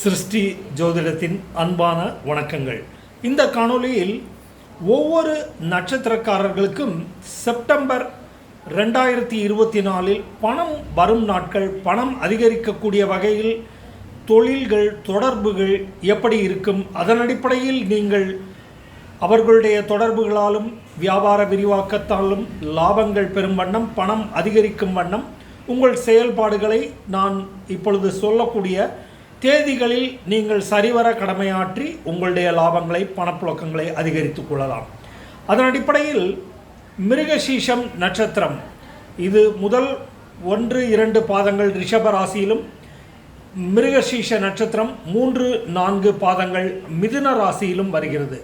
சிருஷ்டி ஜோதிடத்தின் அன்பான வணக்கங்கள். இந்த காணொளியில் ஒவ்வொரு நட்சத்திரக்காரர்களுக்கும் செப்டம்பர் ரெண்டாயிரத்தி இருபத்தி நாலில் பணம் வரும் நாட்கள் பணம் அதிகரிக்கக்கூடிய வகையில் தொழில்கள் தொடர்புகள் எப்படி இருக்கும் அதன் அடிப்படையில் நீங்கள் அவர்களுடைய தொடர்புகளாலும் வியாபார விரிவாக்கத்தாலும் லாபங்கள் பெறும் வண்ணம் பணம் அதிகரிக்கும் வண்ணம் உங்கள் செயல்பாடுகளை நான் இப்பொழுது சொல்லக்கூடிய தேதிகளில் நீங்கள் சரிவர கடமையாற்றி உங்களுடைய லாபங்களை பணப்புழக்கங்களை அதிகரித்துக் கொள்ளலாம். அதன் அடிப்படையில் மிருகசீஷம் நட்சத்திரம். இது முதல் ஒன்று இரண்டு பாதங்கள் ரிஷப ராசியிலும் மிருகசீஷ நட்சத்திரம் மூன்று நான்கு பாதங்கள் மிதுன ராசியிலும் வருகிறது.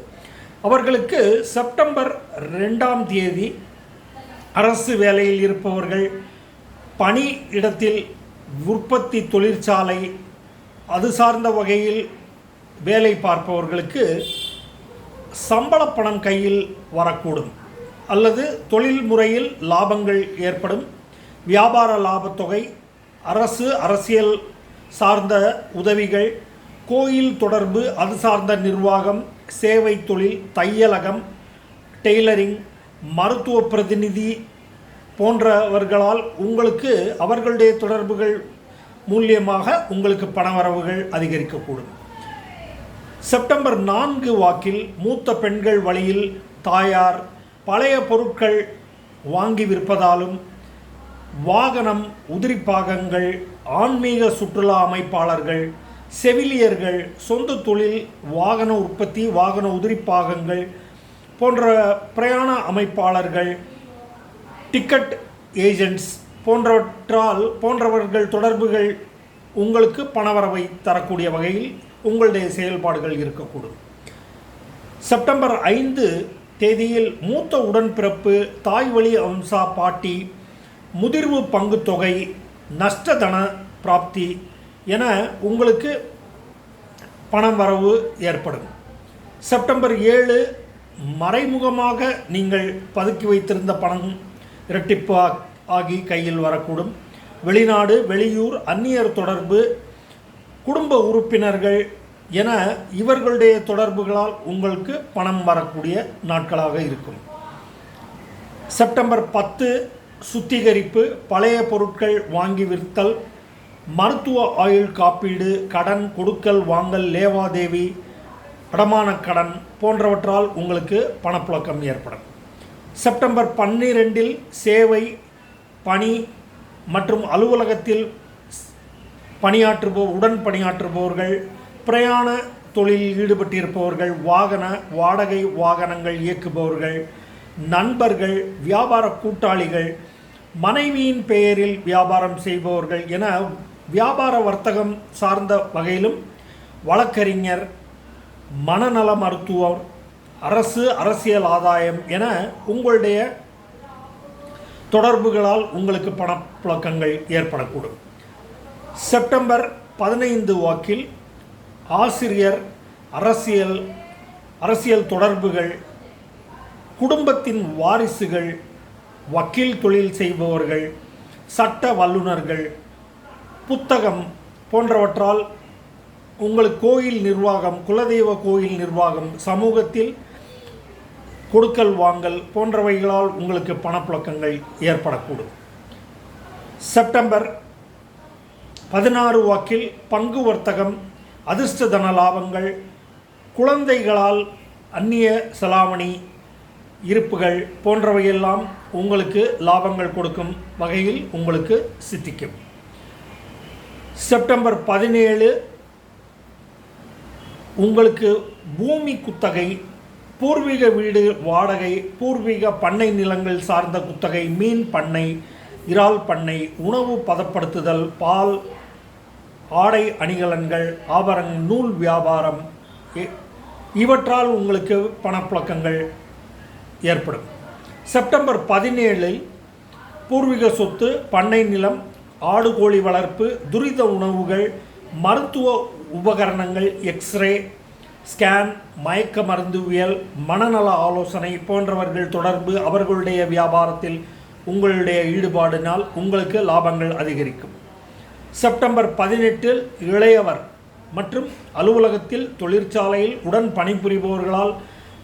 அவர்களுக்கு செப்டம்பர் ரெண்டாம் தேதி அரசு வேலையில் இருப்பவர்கள் பணி இடத்தில் உற்பத்தி தொழிற்சாலை அது சார்ந்த வகையில் வேலை பார்ப்பவர்களுக்கு சம்பள பணம் கையில் வரக்கூடும். அல்லது தொழில் முறையில் லாபங்கள் ஏற்படும். வியாபார லாபத்தொகை அரசு அரசியல் சார்ந்த உதவிகள் கோயில் தொடர்பு அது சார்ந்த நிர்வாகம் சேவை தொழில் தையலகம் டெய்லரிங் மருத்துவ பிரதிநிதி போன்றவர்களால் உங்களுக்கு அவர்களுடைய தொடர்புகள் மூலியமாக உங்களுக்கு பணவரவுகள் அதிகரிக்கக்கூடும். செப்டம்பர் நான்கு வாக்கில் மூத்த பெண்கள் வழியில் தாயார் பழைய பொருட்கள் வாங்கி விற்பதாலும் வாகனம் உதிரிப்பாகங்கள் ஆன்மீக சுற்றுலா அமைப்பாளர்கள் செவிலியர்கள் சொந்த தொழில் வாகன உற்பத்தி வாகன உதிரிப்பாகங்கள் போன்ற பிரயாண அமைப்பாளர்கள் டிக்கெட் ஏஜென்ட்ஸ் போன்றவற்றால் போன்றவர்கள் தொடர்புகள் உங்களுக்கு பணவரவை தரக்கூடிய வகையில் உங்களுடைய செயல்பாடுகள் இருக்கக்கூடும். செப்டம்பர் ஐந்து தேதியில் மூத்த உடன்பிறப்பு தாய் வழி அம்சா பாட்டி முதிர்வு பங்கு தொகை நஷ்டதன பிராப்தி என உங்களுக்கு பணம் வரவு ஏற்படும். செப்டம்பர் ஏழு மறைமுகமாக நீங்கள் பதுக்கி வைத்திருந்த பணம் இரட்டிப்பாக ஆகி கையில் வரக்கூடும். வெளிநாடு வெளியூர் அந்நியர் தொடர்பு குடும்ப உறுப்பினர்கள் என இவர்களுடைய தொடர்புகளால் உங்களுக்கு பணம் வரக்கூடிய நாட்களாக இருக்கும். செப்டம்பர் பத்து சுத்திகரிப்பு பழைய பொருட்கள் வாங்கி விற்தல் மருத்துவ ஆயுள் காப்பீடு கடன் கொடுக்கல் வாங்கல் லேவாதேவி அடமான கடன் போன்றவற்றால் உங்களுக்கு பணப்புழக்கம் ஏற்படும். செப்டம்பர் பன்னிரெண்டில் சேவை பணி மற்றும் அலுவலகத்தில் பணியாற்றுபோ உடன் பணியாற்றுபவர்கள் பிரயாண தொழிலில் ஈடுபட்டிருப்பவர்கள் வாகன வாடகை வாகனங்கள் இயக்குபவர்கள் நண்பர்கள் வியாபார கூட்டாளிகள் மனைவியின் பெயரில் வியாபாரம் செய்பவர்கள் என வியாபார வர்த்தகம் சார்ந்த வகையிலும் வழக்கறிஞர் மனநல மருத்துவர் அரசு அரசியல் ஆதாயம் என உங்களுடைய தொடர்புகளால் உங்களுக்கு பணப்புழக்கங்கள் ஏற்படக்கூடும். செப்டம்பர் பதினைந்து வாக்கில் ஆசிரியர் அரசியல் அரசியல் தொடர்புகள் குடும்பத்தின் வாரிசுகள் வக்கீல் தொழில் செய்பவர்கள் சட்ட வல்லுநர்கள் புத்தகம் போன்றவற்றால் உங்கள் கோயில் நிர்வாகம் குலதெய்வ கோயில் நிர்வாகம் சமூகத்தில் கொடுக்கல் வாங்கல் போன்றவைகளால் உங்களுக்கு பணப்புழக்கங்கள் ஏற்படக்கூடும். செப்டம்பர் பதினாறு வாக்கில் பங்கு வர்த்தகம் அதிர்ஷ்ட தன லாபங்கள் குழந்தைகளால் அந்நிய செலாவணி இருப்புகள் போன்றவையெல்லாம் உங்களுக்கு லாபங்கள் கொடுக்கும் வகையில் உங்களுக்கு சித்திக்கும். செப்டம்பர் பதினேழு உங்களுக்கு பூமி குத்தகை பூர்வீக வீடு வாடகை பூர்வீக பண்ணை நிலங்கள் சார்ந்த குத்தகை மீன் பண்ணை இறால் பண்ணை உணவு பதப்படுத்துதல் பால் ஆடை அணிகலன்கள் ஆபரண நூல் வியாபாரம் இ- இவற்றால் உங்களுக்கு பணப்புழக்கங்கள் ஏற்படும். செப்டம்பர் பதினேழில் பூர்வீக சொத்து பண்ணை நிலம் ஆடு கோழி வளர்ப்பு துரித உணவுகள் மருத்துவ உபகரணங்கள் எக்ஸ்ரே ஸ்கேன் மயக்க மருந்துவியல் மனநல ஆலோசனை போன்றவர்கள் தொடர்பு அவர்களுடைய வியாபாரத்தில் உங்களுடைய ஈடுபாடினால் உங்களுக்கு லாபங்கள் அதிகரிக்கும். செப்டம்பர் பதினெட்டில் இளையவர் மற்றும் அலுவலகத்தில் தொழிற்சாலையில் உடன் பணிபுரிபவர்களால்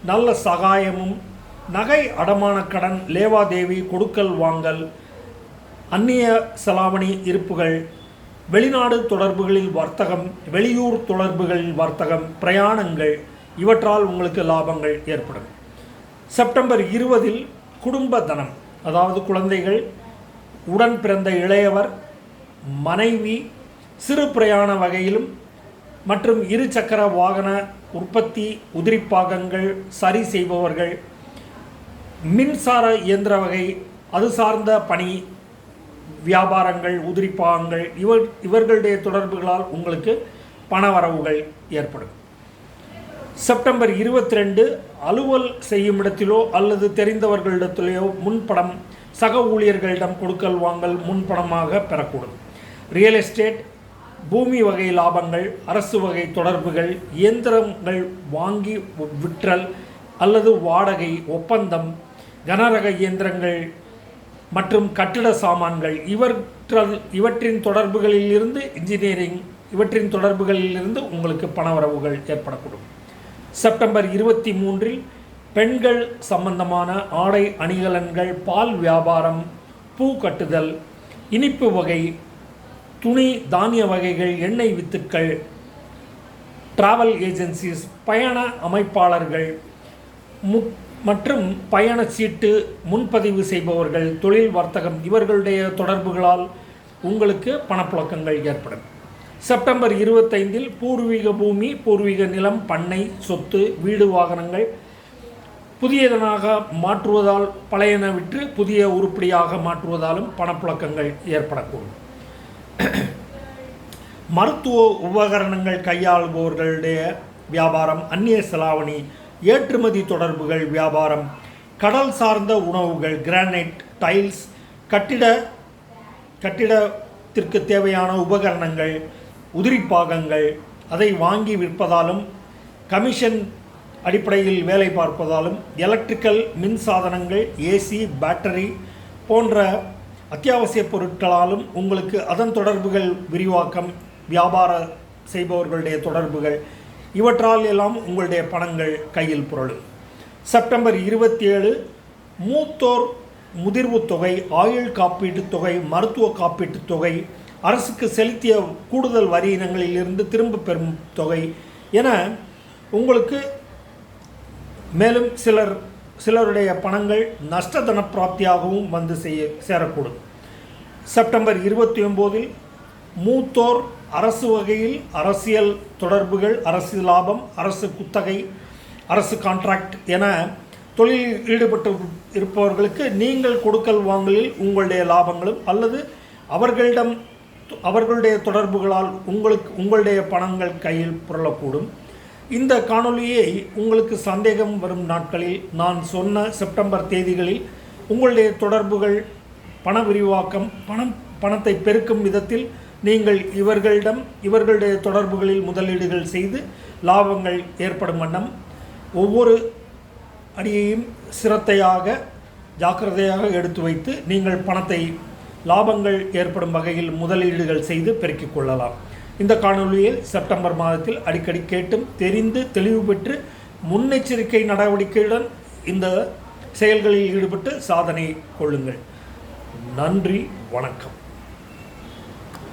நல்ல சகாயமும் நகை அடமான கடன் லேவாதேவி கொடுக்கல் வாங்கல் அந்நிய செலாவணி இருப்புகள் வெளிநாடு தொடர்புகளில் வர்த்தகம் வெளியூர் தொடர்புகளில் வர்த்தகம் பிரயாணங்கள் இவற்றால் உங்களுக்கு லாபங்கள் ஏற்படும். செப்டம்பர் இருபதில் குடும்ப தனம் அதாவது குழந்தைகள் உடன் பிறந்த இளையவர் மனைவி சிறு பிரயாண வகையிலும் மற்றும் இருசக்கர வாகன உற்பத்தி உதிரிப்பாகங்கள் சரி செய்பவர்கள் மின்சார இயந்திர வகை அது சார்ந்த பணி வியாபாரங்கள் உதிரிப்பாகங்கள் இவர் இவர்களுடைய தொடர்புகளால் உங்களுக்கு பணவரவுகள் ஏற்படும். செப்டம்பர் இருபத்தி ரெண்டு அலுவல் செய்யும் இடத்திலோ அல்லது தெரிந்தவர்களிடத்திலேயோ முன்பணம் சக ஊழியர்களிடம் கொடுக்கல் வாங்கல் முன்பணமாக பெறக்கூடும். ரியல் எஸ்டேட் பூமி வகை லாபங்கள் அரசு வகை தொடர்புகள் இயந்திரங்கள் வாங்கி விற்றல் அல்லது வாடகை ஒப்பந்தம் கனரக இயந்திரங்கள் மற்றும் கட்டிட சாமான்கள். இவற்றல் இவற்றின் தொடர்புகளில் இருந்து இன்ஜினியரிங் இவற்றின் தொடர்புகளில் இருந்து உங்களுக்கு பணவரவுகள் ஏற்படக்கூடும். செப்டம்பர் இருபத்தி மூன்றில் பெண்கள் சம்பந்தமான ஆடை அணிகலன்கள் பால் வியாபாரம் பூ கட்டுதல் இனிப்பு வகை துணி தானிய வகைகள் எண்ணெய் வித்துக்கள் டிராவல் ஏஜென்சிஸ் பயண அமைப்பாளர்கள் மு மற்றும் பயண சீட்டு முன்பதிவு செய்பவர்கள் தொழில் வர்த்தகம் இவர்களுடைய தொடர்புகளால் உங்களுக்கு பணப்புழக்கங்கள் ஏற்படும். செப்டம்பர் இருபத்தைந்தில் பூர்வீக பூமி பூர்வீக நிலம் பண்ணை சொத்து வீடு வாகனங்கள் புதியதனாக மாற்றுவதால் பழையன விற்று புதிய உருப்படியாக மாற்றுவதாலும் பணப்புழக்கங்கள் ஏற்படக்கூடும். மருத்துவ உபகரணங்கள் கையாளுபவர்களுடைய வியாபாரம் அந்நிய செலாவணி ஏற்றுமதி தொடர்புகள் வியாபாரம் கடல் சார்ந்த உணவுகள் கிரானைட் டைல்ஸ் கட்டிட கட்டிடத்திற்கு தேவையான உபகரணங்கள் உதிரிப்பாகங்கள் அதை வாங்கி விற்பதாலும் கமிஷன் அடிப்படையில் வேலை பார்ப்பதாலும் எலக்ட்ரிக்கல் மின் சாதனங்கள் ஏசி பேட்டரி போன்ற அத்தியாவசிய பொருட்களாலும் உங்களுக்கு அதன் தொடர்புகள் விரிவாக்கம் வியாபார செய்பவர்களுடைய தொடர்புகள் இவற்றால் எல்லாம் உங்களுடைய பணங்கள் கையில் புரளும். செப்டம்பர் இருபத்தி ஏழு மூத்தோர் முதிர்வு தொகை ஆயுள் காப்பீட்டுத் தொகை மருத்துவ காப்பீட்டுத் தொகை அரசுக்கு செலுத்திய கூடுதல் வரி இனங்களிலிருந்து திரும்ப பெறும் தொகை என உங்களுக்கு மேலும் சிலர் சிலருடைய பணங்கள் நஷ்டதன பிராப்தியாகவும் வந்து செய்ய சேரக்கூடும். செப்டம்பர் இருபத்தி ஒம்போதில் மூத்தோர் அரசு வகையில் அரசியல் தொடர்புகள் அரசு லாபம் அரசு குத்தகை அரசு கான்ட்ராக்ட் என தொழிலில் ஈடுபட்டு இருப்பவர்களுக்கு நீங்கள் கொடுக்கல் வாங்கலில் உங்களுடைய லாபங்களும் அல்லது அவர்களிடம் அவர்களுடைய தொடர்புகளால் உங்களுக்கு உங்களுடைய பணங்கள் கையில் புரளக்கூடும். இந்த காணொலியை உங்களுக்கு சந்தேகம் வரும் நாட்களில் நான் சொன்ன செப்டம்பர் தேதிகளில் உங்களுடைய தொடர்புகள் பண விரிவாக்கம் பணம் பணத்தை பெருக்கும் விதத்தில் நீங்கள் இவர்களிடம் இவர்களுடைய தொடர்புகளில் முதலீடுகள் செய்து லாபங்கள் ஏற்படும் வண்ணம் ஒவ்வொரு அடியையும் சிரத்தையாக ஜாக்கிரதையாக எடுத்து வைத்து நீங்கள் பணத்தை லாபங்கள் ஏற்படும் வகையில் முதலீடுகள் செய்து பெருக்கிக் கொள்ளலாம். இந்த காணொலியில் செப்டம்பர் மாதத்தில் அடிக்கடி கேட்டும் தெரிந்து தெளிவு பெற்று முன்னெச்சரிக்கை நடவடிக்கையுடன் இந்த செயல்களில் ஈடுபட்டு சாதனை கொள்ளுங்கள். நன்றி வணக்கம்.